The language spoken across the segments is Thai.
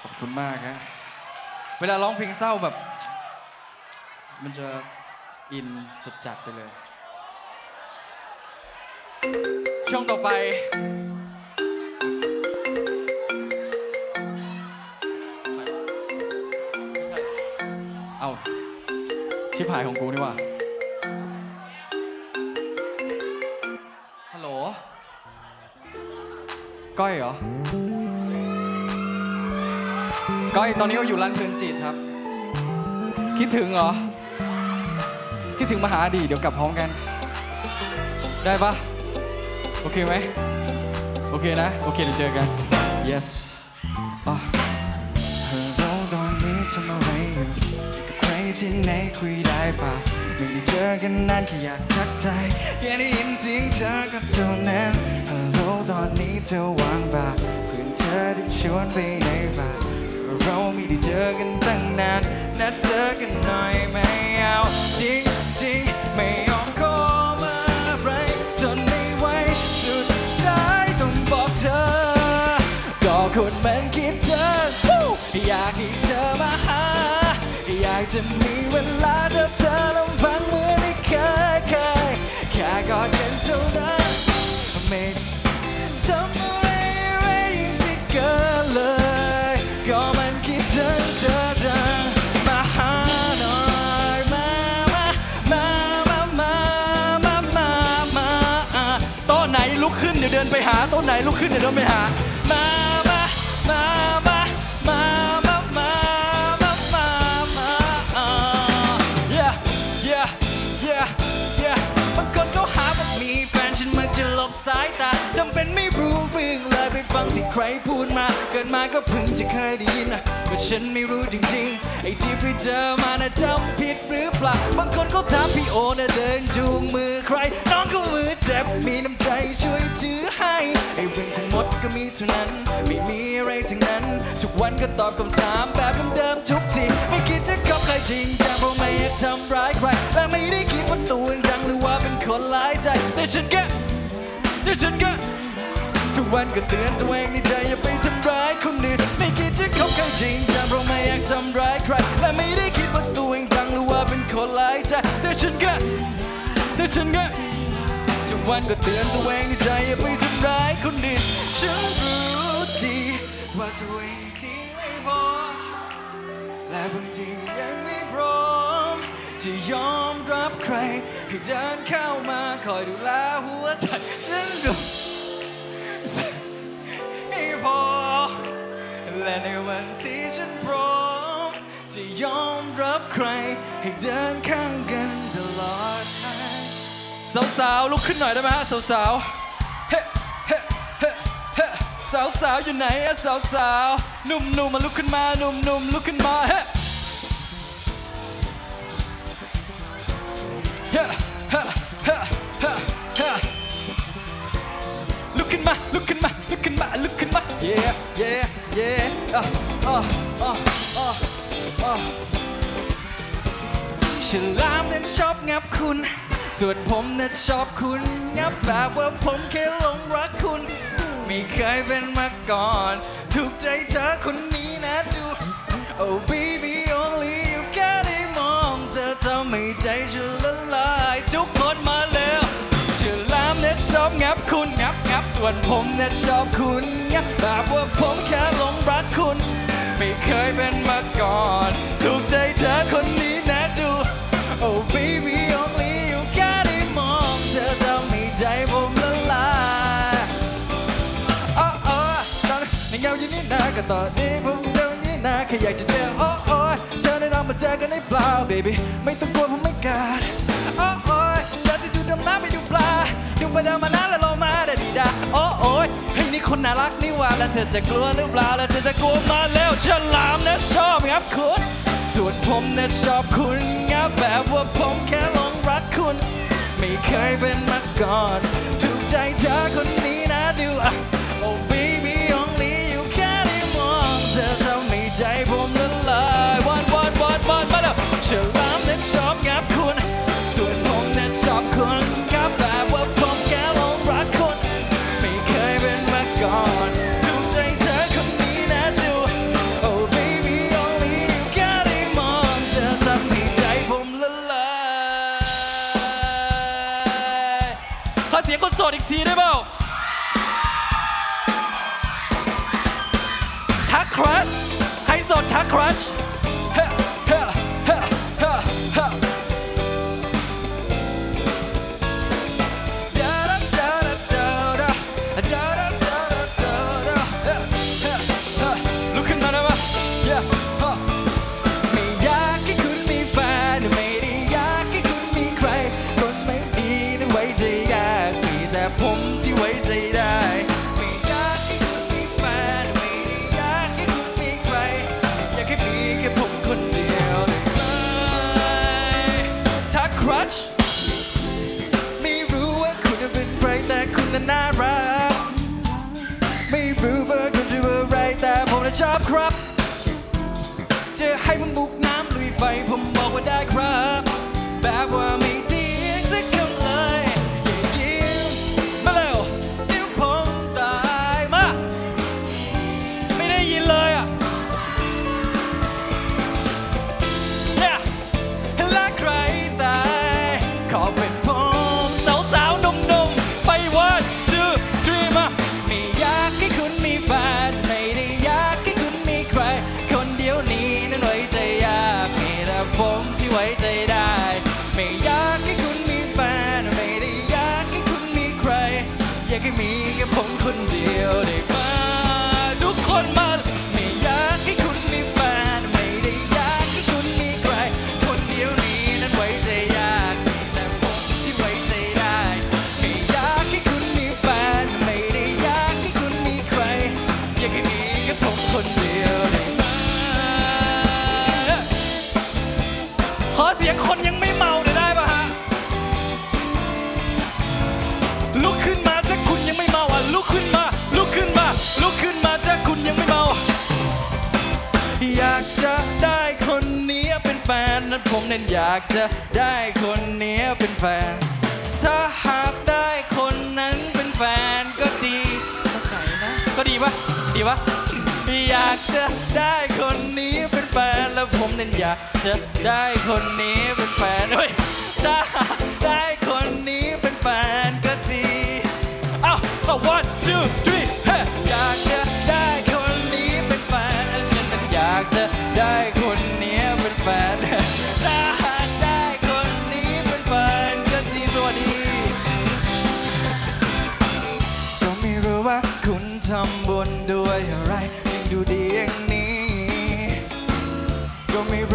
ขอบคุณมากฮะเวลาร้องเพลงเศร้าแบบ มันจะอินจัดๆไปเลย ช่วงต่อไป เอาชิบหายของกูนี่ว่าฮัลโหล ก้อยเหรอ ก้อยตอนนี้เขาอยู่ร้านเพลินจิตครับ คิดถึงเหรอ คิดถึงมาหาดีเดี๋ยวกลับพร้อมกัน ได้ปะโอเคไหมโอเคนะ โอเคเดี๋ยวเจอกัน yes อะฮัลโหลตอนนี้ทำอะไรอยู่กับใครที่ไหนคุยได้ปะไม่ได้เจอกันนานแค่อยากทักทายแค่ได้ยินเสียงเธอก็เท่านั้นฮัลโหลตอนนี้เธอว่างปะเพื่อนเธอได้ชวนไปไหนปะ เราไม่ได้เจอกันตั้งนานนัดเจอกันหน่อยไม่เอาจริงจริงไม่ยอมขอมาอะไรจนไม่ไหวสุดท้ายต้องบอกเธอ ก็คนมันคิดเธอ อยากให้เธอมาหา อยากจะมีเวลาเจอเธอลำพังเหมือนที่เคยเคยแค่กอดกันเท่านั้นไม่ Come here. ฟังที่ใครพูดมา เกิดมาก็เพิ่งจะเคยได้ยินว่าฉันไม่รู้จริงๆ ไอ้ที่ไปเจอมานะจำผิดหรือเปล่า บางคนเขาถามพี่โอนะเดินจูงมือใคร น้องก็มือเจ็บ มีน้ำใจช่วยถือให้ ไอ้เรื่องทั้งหมดก็มีเท่านั้น ไม่มีอะไรทั้งนั้น ทุกวันก็ตอบคำถามแบบเดิมๆทุกที ไม่คิดจะคบใครจริงจังเพราะไม่อยากทำร้ายใคร และไม่ได้คิดว่าตัวเองดังหรือว่าเป็นคนหลายใจ แต่ฉันก็แต่ฉันก็ วันก็เตือนตัวเองในใจอย่าไปทำร้ายคนอื่นไม่คิดจะคบใครจริงจังเพราะไม่อยากทำร้ายใคร และไม่ได้คิดว่าตัวเองดังหรือว่าเป็นคนหลายใจแต่ฉันก็แต่ฉันก็ทุกวันก็เตือนตัวเองในใจอย่าไปทำร้ายคนอื่นฉันรู้ดีว่าตัวเองที่ไม่พอและบางทียังไม่พร้อมจะยอมรับใครให้เดินเข้ามาคอยดูแลหัวใจฉันรู้ และในวันที่ฉันพร้อม จะยอมรับใคร ให้เดินข้างกันตลอดไปสาวๆลุกขึ้นหน่อยได้ไหมฮะสาวๆเฮ้เฮ้เฮ้เฮ้สาวๆอยู่ไหนอะสาวๆหนุ่มๆมาลุกขึ้นมาหนุ่มๆลุกขึ้นมาเฮ้เฮ้เฮ้เฮ้เฮ้ลุกขึ้นมาลุกขึ้นมาลุกขึ้นมาลุกขึ้นมา yeah yeah yeah อะอะอะอะอะฉลามนั้นชอบงับคุณ ส่วนผมนั้นชอบคุณ งับแบบว่าผมแค่หลงรักคุณ ไม่เคยเป็นมาก่อน ถูกใจเธอคนนี้นะดู Oh baby only you แค่ได้มองเธอทำให้ใจฉันละลาย ทุกคนมาแล้ว ส่วนผมเน็ตชอบคุณงับแบบว่าผมแค่หลงรักคุณ ไม่เคยเป็นมาก่อน ถูกใจเธอคนนี้นะดู Oh baby only you แค่ได้มองเธอทำให้ใจผมละลายโอ้โอ้ตอนในเงาอยู่นี่นาก็ตอนนี้ผมเดินนี่นาแค่อยากจะเจอโอ้โอ้เธอได้ลองมาเจอกันในเปล่า baby ไม่ต้องกลัวผมไม่กล้าโอ้โอ้เธอจะดูดำน้ำไปดูปลาดูไปเดินมานะแล้วลงมา นี่คนน่ารักนี่หว่าแล้วเธอจะกลัวหรือเปล่าแล้วเธอจะกลัวมาแล้วฉลามนะชอบงับคุณส่วนผมเนี่ยชอบคุณงับแบบว่าผมแค่หลงรักคุณ ไม่เคยเป็นมาก่อนถูกใจเธอคนนี้นะดูอะโอ้บี ทีได้เปล่าทักครัชใครสดทักครัช ให้ผมบุกน้ำลุยไฟผมบอกว่าได้ครับ แค่มีแค่ผมคน ผมเน้นอยากจะได้คนนี้เป็นแฟน ถ้าหากได้คนนั้นเป็นแฟนก็ดีเข้าใจนะ ก็ดีปะดีปะอยากจะได้คนนี้เป็นแฟน แล้วผมเน้นอยากจะได้คนนี้เป็นแฟนเฮ้ยถ้าหากได้คนนี้เป็นแฟนก็ดีเอ้าเอา one two three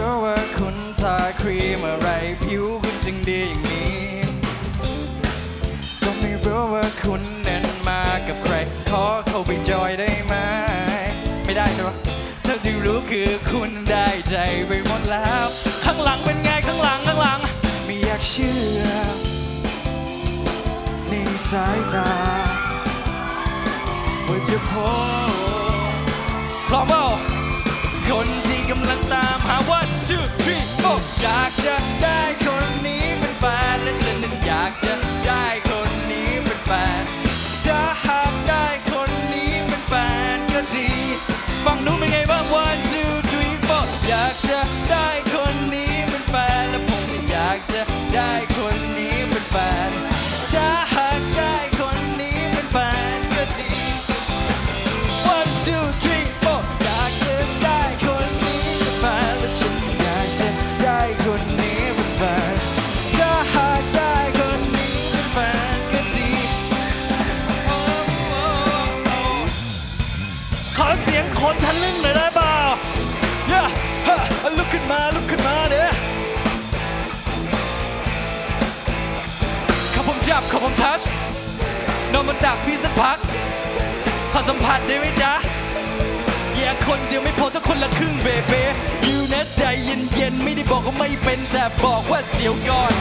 รู้ว่าคุณทาครีมอะไรผิวคุณจึงดีอย่างนี้ ก็ไม่รู้ว่าคุณนั้นมากับใคร ขอเข้าไปจอยได้ไหม ไม่ได้ใช่ปะเท่าที่รู้คือคุณได้ใจไปหมดแล้ว ข้างหลังเป็นไงข้างหลังข้างหลัง ไม่อยากเชื่อ ในสายตาว่าจะพบพร้อมเปล่าคนที่กำลังตามหา one two three four. อ นอนบนตักพี่สักพักขอสัมผัสได้ไหมจ๊ะแย่คนเดียวไม่พอถ้าคนละครึ่งเบเบอยู่นะใจเย็นๆไม่ได้บอกว่าไม่เป็นแต่บอกว่าเดี๋ยวก่อน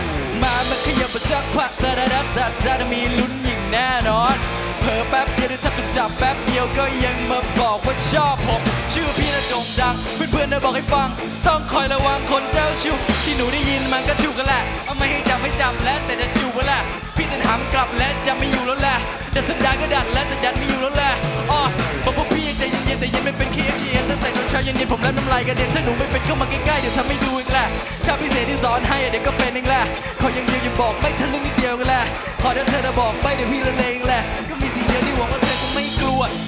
มามาขยับมาสักพักดาดาดาดาดาดามีลุ้นอย่างแน่นอน เผลอแป๊บเดียวเดี๋ยวถ้าถูกจับแป๊บเดียวก็ยังมาบอกว่าชอบผม ชื่อพี่น่ะโด่งดัง เพื่อนๆนะบอกให้ฟัง ต้องคอยระวังคนเจ้าชู้ที่หนูได้ยินมันก็ถูกกันแหละ เอาไม่ให้จำไม่จำแล้วแต่จะอยู่กันแหละ พี่จะถามกลับและจะไม่อยู่แล้วแหละแต่สัญญาก็ดัดแล้วแต่ดัดไม่อยู่แล้วแหละอ๋อบอกพวกพี่ใจเย็นๆแต่เย็นไม่เป็นเคเชียนตั้งแต่ตอนเช้าเย็นๆผมแลบน้ำลายกระเด็นถ้าหนูไม่เป็นก็มาใกล้ๆเดี๋ยวทำให้ดูอีกแหละชาพิเศษที่สอนให้เดี๋ยวก็เป็นเองแหละขออย่างเดียวอย่าบอกไม่ทะลึ่งนิดเดียวกันแหละขอเดี๋ยวเธอจะบอกไปเดี๋ยวพี่ละเลง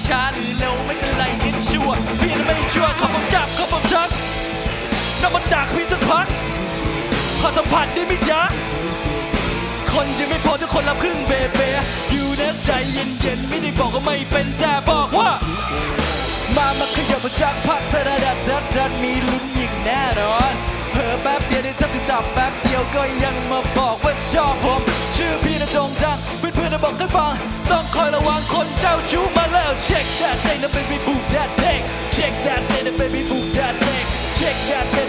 ช้าหรือเร็วไม่เป็นไรเห็นชัวพี่ไม่ชัวขอผมจับขอผมชักน้ำมันดักพี่สักพักขอสัมผัสได้ไหมจ๊ะคนจะไม่พอทุกคนรับครึ่งเบเบอยู่นะใจเย็นๆไม่ได้บอกว่าไม่เป็นแต่บอกว่า มามาขยับมาสักพักระดับดัดดัดมีลุ้นยิงแน่นอนเผลอแป๊บเดียวได้ทับติดตับแป๊บเดียวก็ยังมาบอกว่าชอบผม ชื่อพี่นะโด่งดังเพื่อนๆนะบอกให้ฟัง ต้องคอยระวังคนเจ้าชู้ check that thing, the baby move that thing. Check that thing, the baby move that thing. Check that thing.